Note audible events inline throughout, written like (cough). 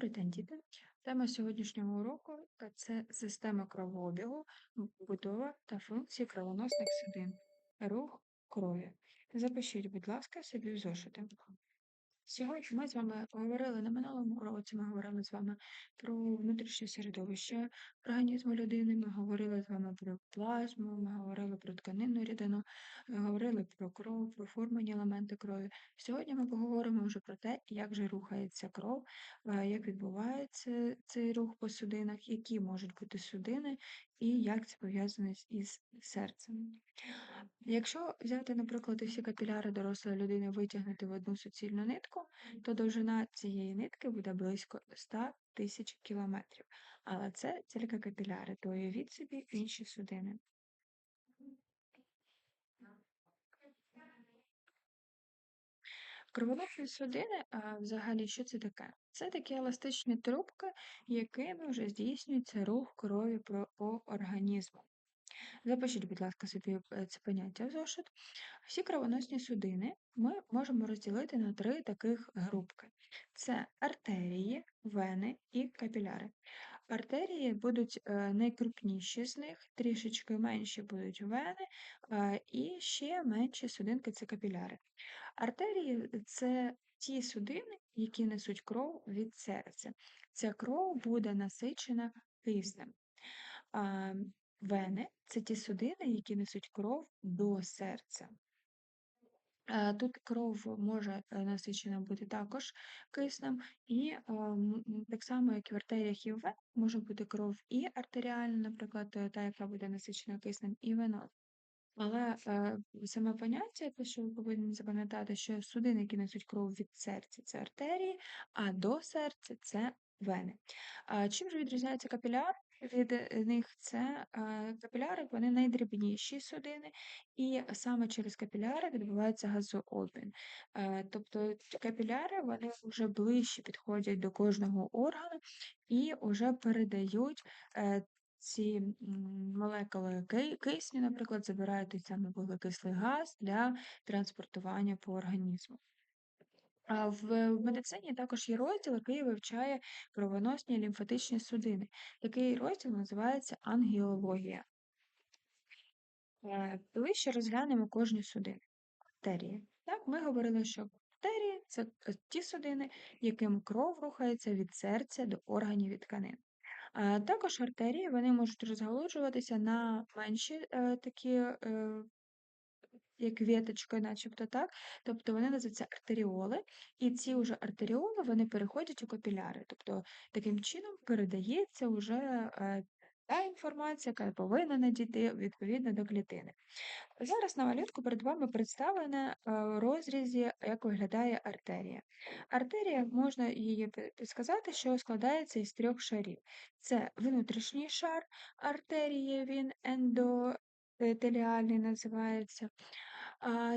Добрий день, діти. Тема сьогоднішнього уроку це система кровообігу, будова та функції кровоносних судин, рух крові. Запишіть, будь ласка, собі в зошити. Сьогодні ми з вами говорили на минулому уроці, ми говорили з вами про внутрішнє середовище організму людини, ми говорили з вами про плазму, ми говорили про тканинну рідину, ми говорили про кров, про формені елементи крові. Сьогодні ми поговоримо вже про те, як же рухається кров, е, як відбувається цей рух по судинах, які можуть бути судини, і як це пов'язано із серцем. Якщо взяти, наприклад, усі капіляри дорослої людини витягнути в одну суцільну нитку, то довжина цієї нитки буде близько 100 тисяч кілометрів. Але це тільки капіляри, то уявіть собі інші судини. Кровоносні судини, а взагалі, що це таке? Це такі еластичні трубки, якими вже здійснюється рух крові по організму. Запишіть, будь ласка, собі е, це поняття в зошит. Всі кровоносні судини ми можемо розділити на три таких групки: це артерії, вени і капіляри. Артерії будуть е, найкрупніші з них, трішечки менші будуть вени, е, і ще менші судинки це капіляри. Артерії це ті судини, які несуть кров від серця. Ця кров буде насичена киснем. Вени це ті судини, які несуть кров до серця. Тут кров може е, насичена бути також киснем, і так само, як і в артеріях і в венах, може бути кров і артеріальна, наприклад, та, яка буде насичена киснем, і венозна. Але саме поняття, те, що ви повинні запам'ятати, що судини, які несуть кров від серця, це артерії, а до серця це вени. Чим же відрізняється капіляр? Від е, них це е, капіляри, вони найдрібніші судини, і саме через капіляри відбувається газообмін. Е, тобто капіляри вони вже ближче підходять до кожного органу і вже передають. Ці молекули кисню, наприклад, забирають той самий вуглекислий газ для транспортування по організму. В медицині також є розділ, який вивчає кровоносні лімфатичні судини. Такий розділ називається ангіологія. Е, ближче розглянемо кожні судини. Артерії. Так, ми говорили, що артерії це е, ті судини, яким кров рухається від серця до органів і тканин. А також артерії вони можуть розгалуджуватися на менші е, такі е, як віточкою, начебто так. Тобто вони називаються артеріоли, і ці вже артеріоли вони переходять у капіляри. Тобто таким чином передається вже е, та інформація, яка повинна надійти відповідно до клітини. Зараз на малютку перед вами представлена е, в розрізі, як виглядає артерія. Артерія можна її підсказати, що складається із трьох шарів. Це внутрішній шар артерії, він ендотеліальний називається.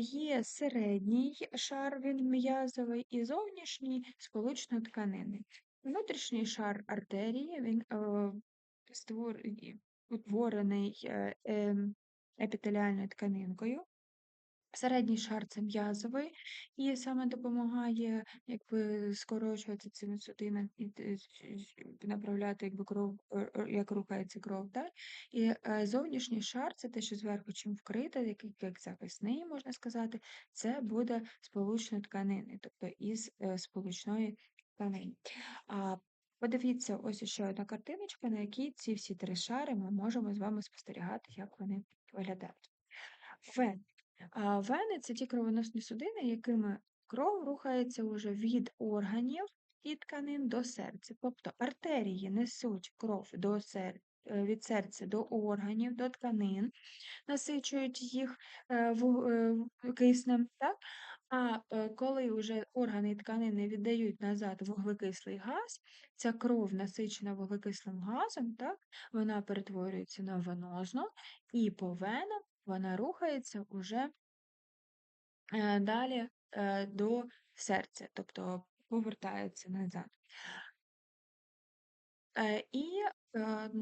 Є середній шар, він м'язовий, і зовнішній сполучної тканини. Внутрішній шар артерії, він е, утворений е, ем, епітеліальною тканинкою. Середній шар це м'язовий, і саме допомагає якби скорочувати цими судинами і направляти якби кров, е, е, як рухається кров. Так? І е, зовнішній шар це те, що зверху чим вкрите, який як захисний, можна сказати, це буде сполучно тканини, тобто із сполучної тканини. А Подивіться, ось ще одна картиночка, на якій ці всі три шари ми можемо з вами спостерігати, як вони виглядають. Вен а Вени це ті кровоносні судини, якими кров рухається уже від органів і тканин до серця. Тобто артерії несуть кров до серця. Від серця до органів, до тканин, насичують їх е, е, киснем, так? а е, коли вже органи і тканини віддають назад вуглекислий газ, ця кров насичена вуглекислим газом, так? вона перетворюється на венозну, і по венам вона рухається уже е, далі е, до серця, тобто повертається назад. Е, і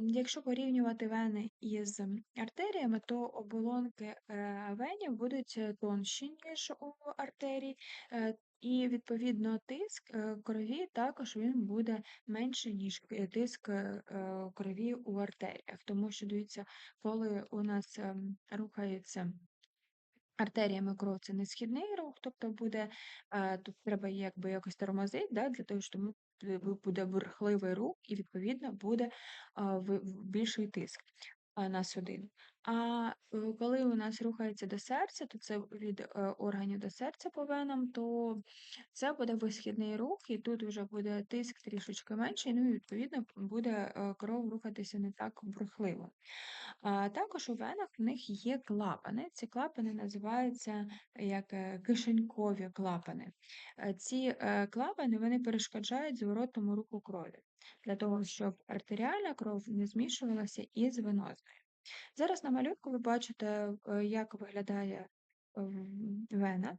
якщо порівнювати вени із артеріями, то оболонки венів будуть тонші, ніж у артерій, і відповідно тиск е, крові також він буде менший, ніж е, тиск е, крові у артеріях. Тому що дивіться, коли у нас ем, рухається артеріями кров, це не східний рух, тобто буде тут треба якби якось тормозити, да, для того, щоб буде бурхливий рух, і відповідно буде більший тиск на судину. А е, коли у нас рухається до серця, то це від е, органів до серця по венам, то це буде висхідний рух, і тут вже буде тиск трішечки менший, ну і відповідно буде е, кров рухатися не так бурхливо. А також у венах в них є клапани. Ці клапани називаються як кишенькові клапани. Ці клапани вони перешкоджають зворотному руху крові, для того, щоб артеріальна кров не змішувалася із венозною. Зараз на малюнку ви бачите, е, як виглядає вена.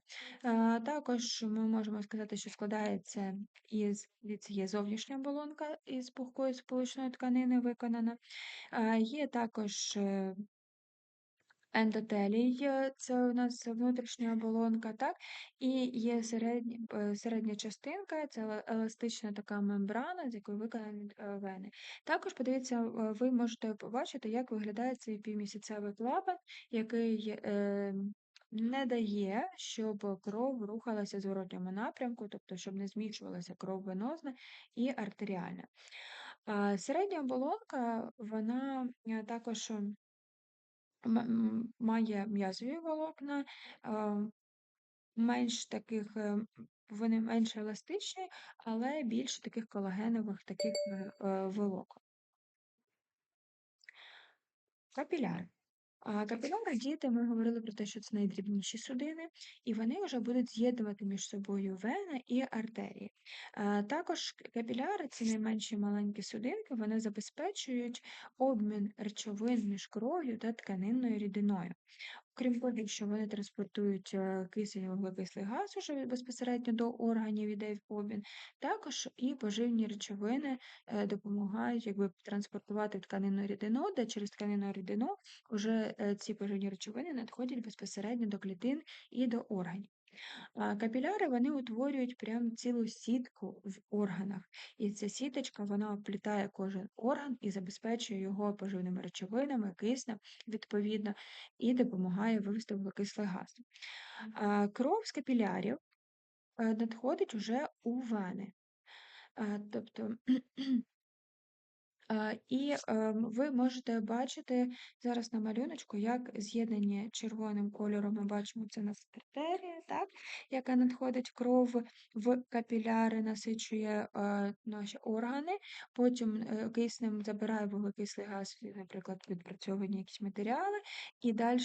Також ми можемо сказати, що складається із є зовнішня оболонка із пухкої сполучної тканини виконана. Є також е, ендотелій, це у нас внутрішня оболонка, так? І є середня, е, середня частинка, це еластична така мембрана, з якої виконані е, вени. Також, подивіться, е, ви можете побачити, як виглядає цей півмісяцевий клапан, який е, не дає, щоб кров рухалася в зворотньому напрямку, тобто, щоб не змішувалася кров венозна і артеріальна. Середня оболонка, вона також має м'язові волокна, менш таких, е, вони менш еластичні, але більше таких колагенових таких е, е, волокон. Капіляри. А капіляри діти, ми говорили про те, що це найдрібніші судини, і вони вже будуть з'єднувати між собою вена і артерії. Також капіляри це найменші маленькі судинки, вони забезпечують обмін речовин між кров'ю та тканинною рідиною. Крім того, що вони транспортують е, кисень вуглекислий газ уже безпосередньо до органів ідей в обмін, також і поживні речовини е, допомагають якби, транспортувати тканину рідину, де через тканину рідину вже е, ці поживні речовини надходять безпосередньо до клітин і до органів. Капіляри вони утворюють прям цілу сітку в органах, і ця сіточка вона оплітає кожен орган і забезпечує його поживними речовинами, киснем, відповідно, і допомагає вивести вуглекислий газ. Кров з капілярів е, надходить уже у вени. Тобто (clears throat) і ем, ви можете бачити зараз на малюночку, як з'єднані червоним кольором, ми бачимо, це нас артерія, так, яка надходить кров в капіляри, насичує е, наші органи, потім е, киснем забирає вуглекислий газ, наприклад, відпрацьовані якісь матеріали, і далі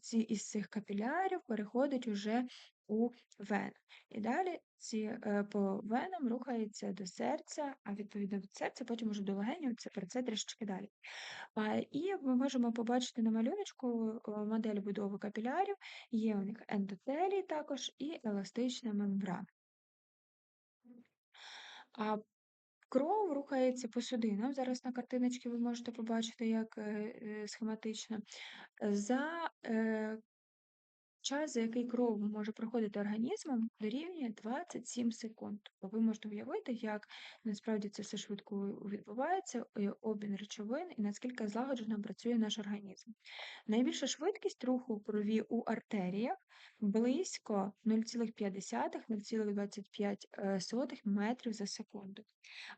ці із цих капілярів переходить уже у вену. І далі ці е, по венам рухається до серця, а відповідно від серця, потім уже до легенів, це про це трішечки далі. І ми можемо побачити на малюночку модель будови капілярів, є у них ендотелій також і еластична мембрана. А Кров рухається по судинам. Зараз на картиночці ви можете побачити, як е, е, схематично. За Час, за який кров може проходити організмом, дорівнює 27 секунд. Тобто ви можете уявити, як насправді це все швидко відбувається, обмін речовин і наскільки злагоджено працює наш організм. Найбільша швидкість руху крові у артеріях близько 0,5-0,25 метрів за секунду.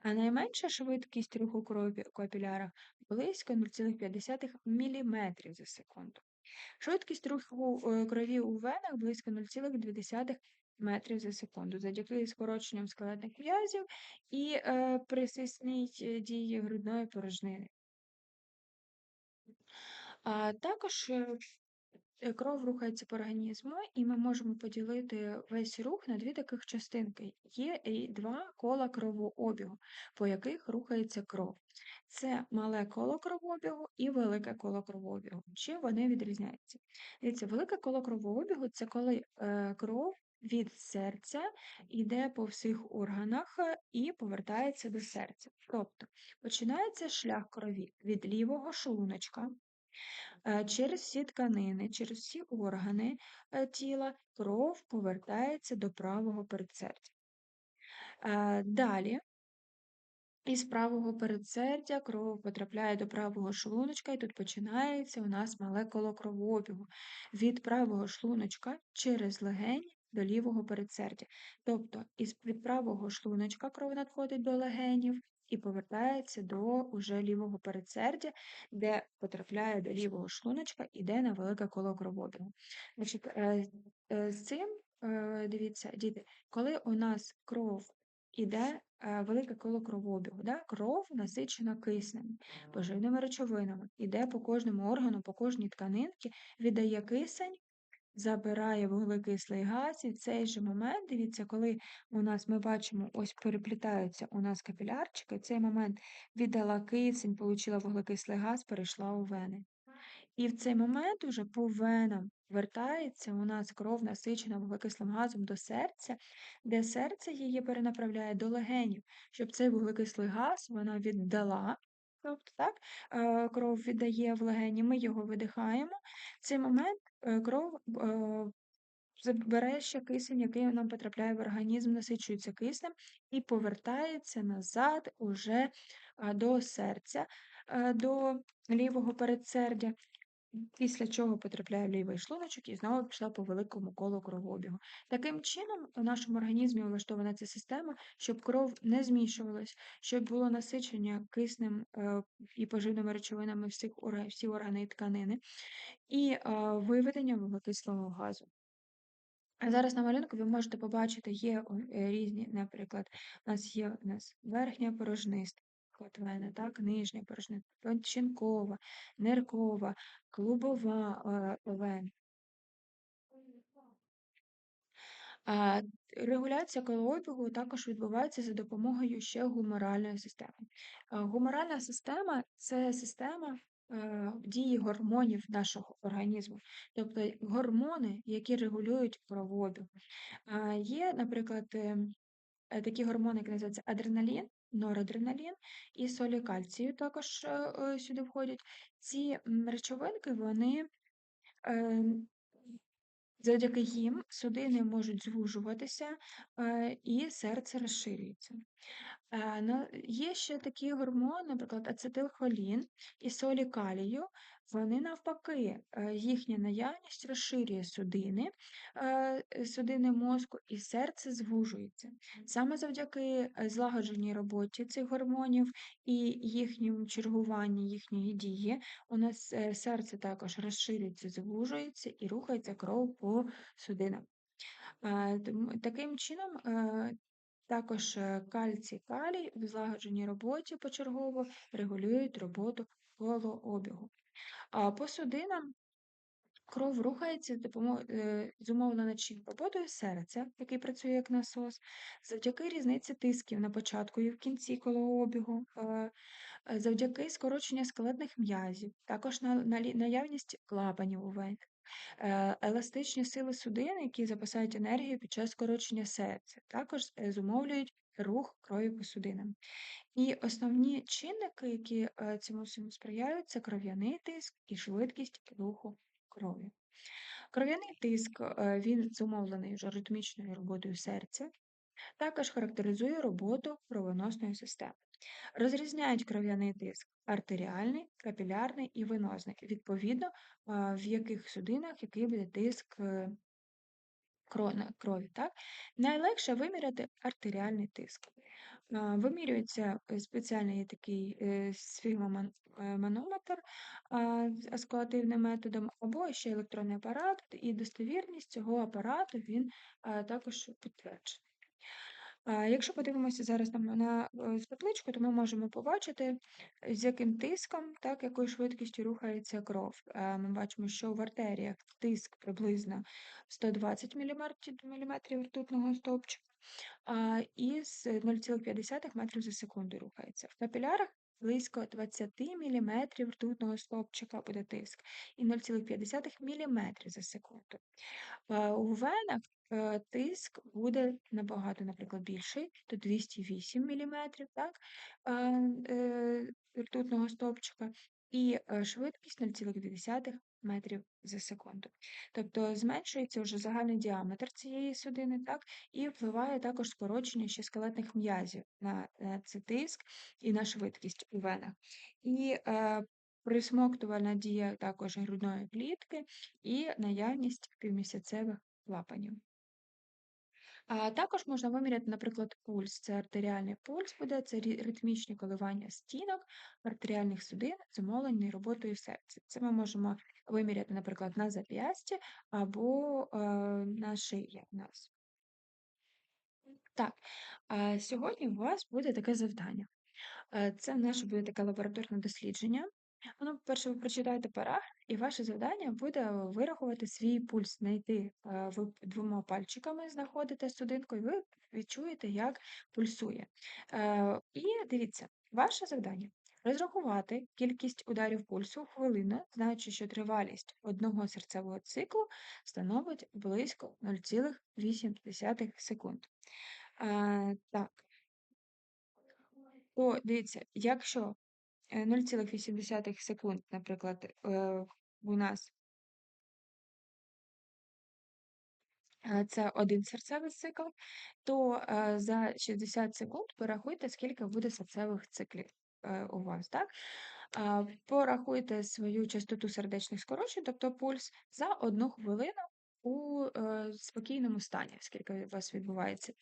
А найменша швидкість руху крові у капілярах близько 0,5 мм за секунду. Швидкість руху е, крові у венах близько 0,2 метрів за секунду, завдяки скороченням скелетних м'язів і е, присисній е, дії грудної порожнини. А також кров рухається по організму, і ми можемо поділити весь рух на дві таких частинки. Є два кола кровообігу, по яких рухається кров. Це мале коло кровообігу і велике коло кровообігу. Чим вони відрізняються? Дивіться, велике коло кровообігу це коли е, кров від серця йде по всіх органах е, і повертається до серця. Тобто починається шлях крові від лівого шлуночка Е, Через всі тканини, через всі органи тіла кров повертається до правого передсердя. Далі із правого передсердя кров потрапляє до правого шлуночка, і тут починається у нас молекула кровообігу від правого шлуночка через легені до лівого передсердя. Тобто із від правого шлуночка кров надходить до легенів і повертається до уже лівого передсердя, де потрапляє до лівого шлуночка, іде на велике коло кровообігу. Значить, е, е, з цим, е, дивіться, діти, коли у нас кров іде е, велике коло кровообігу. Да? Кров насичена киснем, поживними речовинами, іде по кожному органу, по кожній тканинці, віддає кисень, забирає вуглекислий газ, і в цей же момент, дивіться, коли у нас ми бачимо, ось переплітаються у нас капілярчики, в цей момент віддала кисень, отримала вуглекислий газ, перейшла у вени. І в цей момент уже по венам вертається у нас кров насичена вуглекислим газом до серця, де серце її перенаправляє до легенів, щоб цей вуглекислий газ вона віддала. Тобто так, е, кров віддає в легені, ми його видихаємо. В цей момент е, кров е, ще кисень, який нам потрапляє в організм, насичується киснем і повертається назад уже до серця, до лівого передсердя після чого потрапляє в лівий шлуночок і знову пішла по великому колу кровообігу. Таким чином, у нашому організмі влаштована ця система, щоб кров не змішувалась, щоб було насичення киснем е, і поживними речовинами всіх всі органи і тканини, і е, виведення вуглекислого газу. Зараз на малюнку ви можете побачити, є різні, наприклад, у нас є у нас верхня порожниста, Котвена, так, нижня порожнина, печінкова, ниркова, клубова вена. А регуляція кровообігу також відбувається за допомогою ще гуморальної системи. Гуморальна система це система е, дії гормонів нашого організму, тобто гормони, які регулюють кровообіг. Є, наприклад, е, такі гормони, які називаються адреналін, норадреналін і солі кальцію також е, е, сюди входять. Ці речовинки, вони ем, завдяки їм судини можуть звужуватися е, і серце розширюється. Є ще такі гормони, наприклад, ацетилхолін і солі калію, вони навпаки, е, їхня наявність розширює судини, е, судини мозку, і серце звужується. Саме завдяки е, злагодженій роботі цих гормонів і їхньому чергуванні їхньої дії, у нас серце також розширюється, звужується і рухається кров по судинам. Таким чином, також кальцій калій в злагодженій роботі почергово регулюють роботу колообігу. А по судинам кров рухається е, зумовлена чим роботою серця, який працює як насос, завдяки різниці тисків на початку і в кінці колообігу, е, завдяки скороченню скелетних м'язів, також наявність клапанів у венах. Е, еластичні сили судин, які запасають енергію під час скорочення серця, також зумовлюють рух крові по судинам. І основні чинники, які е, цьому всьому сприяють, це кров'яний тиск і швидкість руху крові. Кров'яний тиск е, він зумовлений вже ритмічною роботою серця, також характеризує роботу кровоносної системи. Розрізняють кров'яний тиск артеріальний, капілярний і венозний, відповідно, в яких судинах який буде тиск е, крові. Так? Найлегше виміряти артеріальний тиск. Вимірюється е, спеціальний такий е, сфігмоманометр з аскулативним методом, або ще електронний апарат, і достовірність цього апарату він також підтверджений. Якщо подивимося зараз на е, то ми можемо побачити, з яким тиском, так, якою швидкістю рухається кров. Ми бачимо, що в артеріях тиск приблизно 120 мм ртутного стовпчика, і з 0,5 метрів за секунду рухається. В капілярах близько 20 мм ртутного стовпчика буде тиск і 0,5 мм за секунду. У венах Е, тиск буде набагато, наприклад, більший, то 208 мм так, е, ртутного стовпчика, і е, швидкість 0,2 метрів за секунду. Тобто зменшується вже загальний діаметр цієї судини, так, і впливає також скорочення ще скелетних м'язів на е, цей тиск і на швидкість у венах. І е, присмоктувальна дія також грудної клітки і наявність півмісяцевих клапанів. А також можна виміряти, наприклад, пульс. Це артеріальний пульс буде, це ритмічні коливання стінок, артеріальних судин, зумовлені роботою серця. Це ми можемо виміряти, наприклад, на зап'ясті або е, на шиї в нас. Так, сьогодні у вас буде таке завдання. Е, це наше буде таке лабораторне дослідження. Ну, по-перше, ви прочитаєте параграф, і ваше завдання буде вирахувати свій пульс, знайти е, ви двома пальчиками знаходите судинку, і ви відчуєте, як пульсує. Е, І дивіться, ваше завдання розрахувати кількість ударів пульсу в хвилину, знаючи, що тривалість одного серцевого циклу становить близько 0,8 секунд. Е, Так, то дивіться, якщо 0,8 секунд, наприклад, е, у нас е, це один серцевий цикл, то е, за 60 секунд порахуйте, скільки буде серцевих циклів у вас. так? Порахуйте свою частоту сердечних скорочень, тобто пульс, за одну хвилину у спокійному стані, скільки у вас відбувається.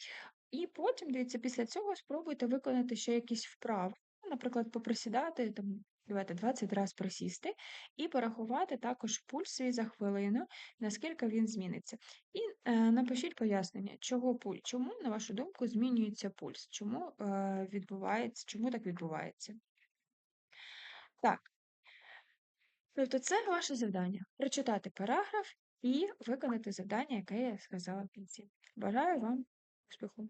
І потім, дивіться, після цього спробуйте виконати ще якісь вправи. Наприклад, поприсідати, там, давайте 20 разів присісти, і порахувати також пульс свій за хвилину, наскільки він зміниться. І е, напишіть пояснення, чого пульс, чому, на вашу думку, змінюється пульс, чому е, відбувається, чому так відбувається. Так. Тобто це ваше завдання прочитати параграф і виконати завдання, яке я сказала в кінці. Бажаю вам успіху!